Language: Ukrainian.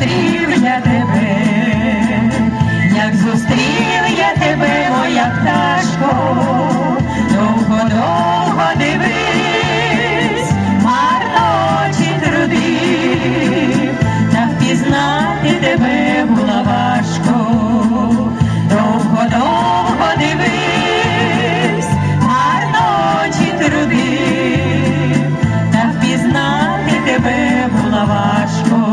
зустрів я тебе, як зустрів я тебе, моя пташко, довго-довго дивись, марно очі трудив, та впізнати тебе була важко, довго-довго дивись, марно очі трудив, та впізнати тебе була важко.